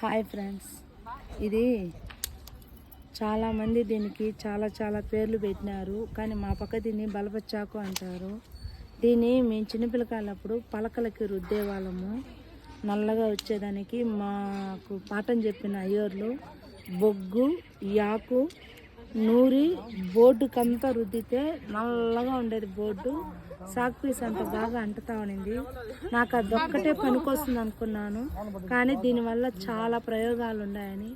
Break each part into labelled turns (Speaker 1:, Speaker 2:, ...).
Speaker 1: Hi friends. ఇది చాలామంది దీనికి చాలా చాలా పేర్లు పెట్టినారు. కానీ మా పక్క దీన్ని బలపచ్చాకు అంటారు. దీన్ని మేము చిన్నపిల్లకాయలప్పుడు పలకలకి రుద్దేవాళ్ళము నల్లగా వచ్చేదానికి మాకు పాఠం చెప్పిన అయ్యోర్లు బొగ్గు యాకు నూరి బోర్డుకంతా రుద్దితే నల్లగా ఉండేది బోర్డు. సాక్ పీస్ అంత బాగా అంటుతా ఉండింది నాకు అదొక్కటే పనికొస్తుంది అనుకున్నాను కానీ దీనివల్ల చాలా ప్రయోగాలు ఉన్నాయని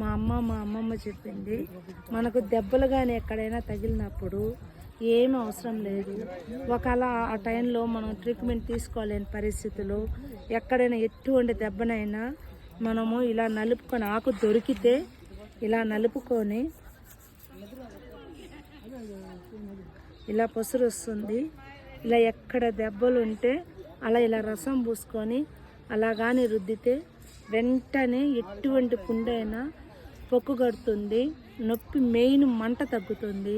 Speaker 1: మా అమ్మ మా అమ్మమ్మ చెప్పింది. మనకు దెబ్బలు కానీ ఎక్కడైనా తగిలినప్పుడు ఏం అవసరం లేదు. ఒకవేళ ఆ టైంలో మనం ట్రీట్మెంట్ తీసుకోలేని పరిస్థితులు ఎక్కడైనా ఎటువంటి దెబ్బనైనా మనము ఇలా నలుపుకొని ఆకు దొరికితే ఇలా నలుపుకొని ఇలా పసురు వస్తుంది ఇలా ఎక్కడ దెబ్బలు ఉంటే అలా ఇలా రసం పూసుకొని అలా కానీ రుద్దితే వెంటనే ఎటువంటి పుండైనా పొక్కు కడుతుంది నొప్పి మెయిన్ మంట తగ్గుతుంది.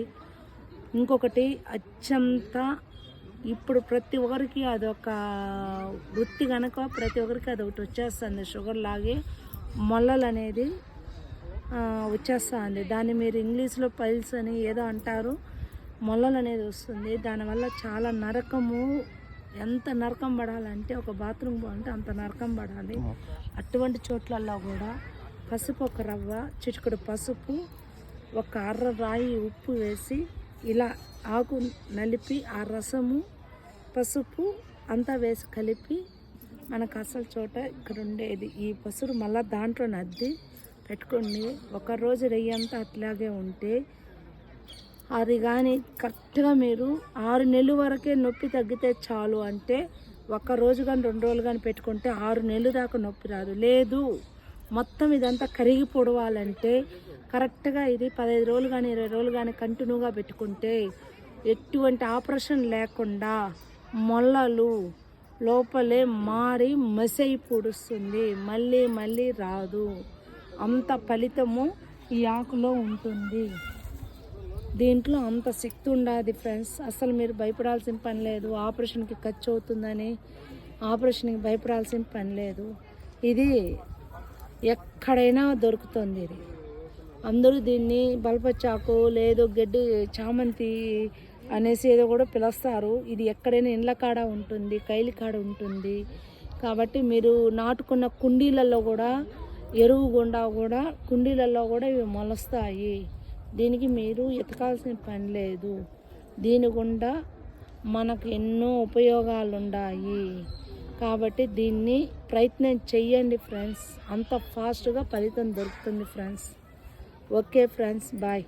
Speaker 1: ఇంకొకటి అత్యంత ఇప్పుడు ప్రతి ఒక్కరికి అదొక వృత్తి కనుక ప్రతి ఒక్కరికి అది ఒకటి వచ్చేస్తుంది. షుగర్ లాగే మొల్లలు అనేది వచ్చేస్తుంది. దాన్ని మీరు ఇంగ్లీష్లో పైల్స్ అని ఏదో అంటారు. మొల్లలు అనేది వస్తుంది. దానివల్ల చాలా నరకము. ఎంత నరకం పడాలంటే ఒక బాత్రూమ్ పోవాలంటే అంత నరకం పడాలి. అటువంటి చోట్లలో కూడా పసుపు ఒక రవ్వ చిటికెడు పసుపు ఒక అర్ర రాయి ఉప్పు వేసి ఇలా ఆకు నలిపి ఆ రసము పసుపు అంతా వేసి కలిపి మనకు అసలు చోట ఇక్కడ ఉండేది. ఈ పసురు మళ్ళీ దాంట్లో నద్ది పెట్టుకోండి ఒక రోజు రెయ్యంతా అట్లాగే ఉంటే అది కానీ కరెక్ట్గా మీరు ఆరు నెలల వరకే నొప్పి తగ్గితే చాలు అంటే ఒక్క రోజు కానీ రెండు రోజులు కానీ పెట్టుకుంటే ఆరు నెలలు దాకా నొప్పి రాదు. లేదు. మొత్తం ఇదంతా కరిగి పొడవాలంటే కరెక్ట్గా ఇది పదహైదు రోజులు కానీ ఇరవై రోజులు కానీ కంటిన్యూగా పెట్టుకుంటే ఎటువంటి ఆపరేషన్ లేకుండా మొల్లలు లోపలే మారి మసై పొడుస్తుంది. మళ్ళీ మళ్ళీ రాదు. అంత ఫలితము ఈ ఆకులో ఉంటుంది. దీంట్లో అంత శక్తి ఉండదు ఫ్రెండ్స్ అసలు మీరు భయపడాల్సిన పని లేదు. ఆపరేషన్కి ఖర్చు అవుతుందని ఆపరేషన్కి భయపడాల్సిన పని లేదు. ఇది ఎక్కడైనా దొరుకుతుంది ఇది. అందరూ దీన్ని బల్పచాకు లేదు గడ్డి చామంతి అనేసి ఏదో కూడా పిలుస్తారు. ఇది ఎక్కడైనా ఇండ్ల కాడ ఉంటుంది కైలి కాడ ఉంటుంది. కాబట్టి మీరు నాటుకున్న కుండీలలో కూడా ఎరువు గుండా కూడా కుండీలలో కూడా ఇవి మొలుస్తాయి. దీనికి మీరు ఎతకాల్సిన పని లేదు. దీని గుండా మనకు ఎన్నో ఉపయోగాలు ఉన్నాయి కాబట్టి దీన్ని ప్రయత్నం చెయ్యండి ఫ్రెండ్స్. అంత ఫాస్ట్గా ఫలితం దొరుకుతుంది ఫ్రెండ్స్. Okay friends bye.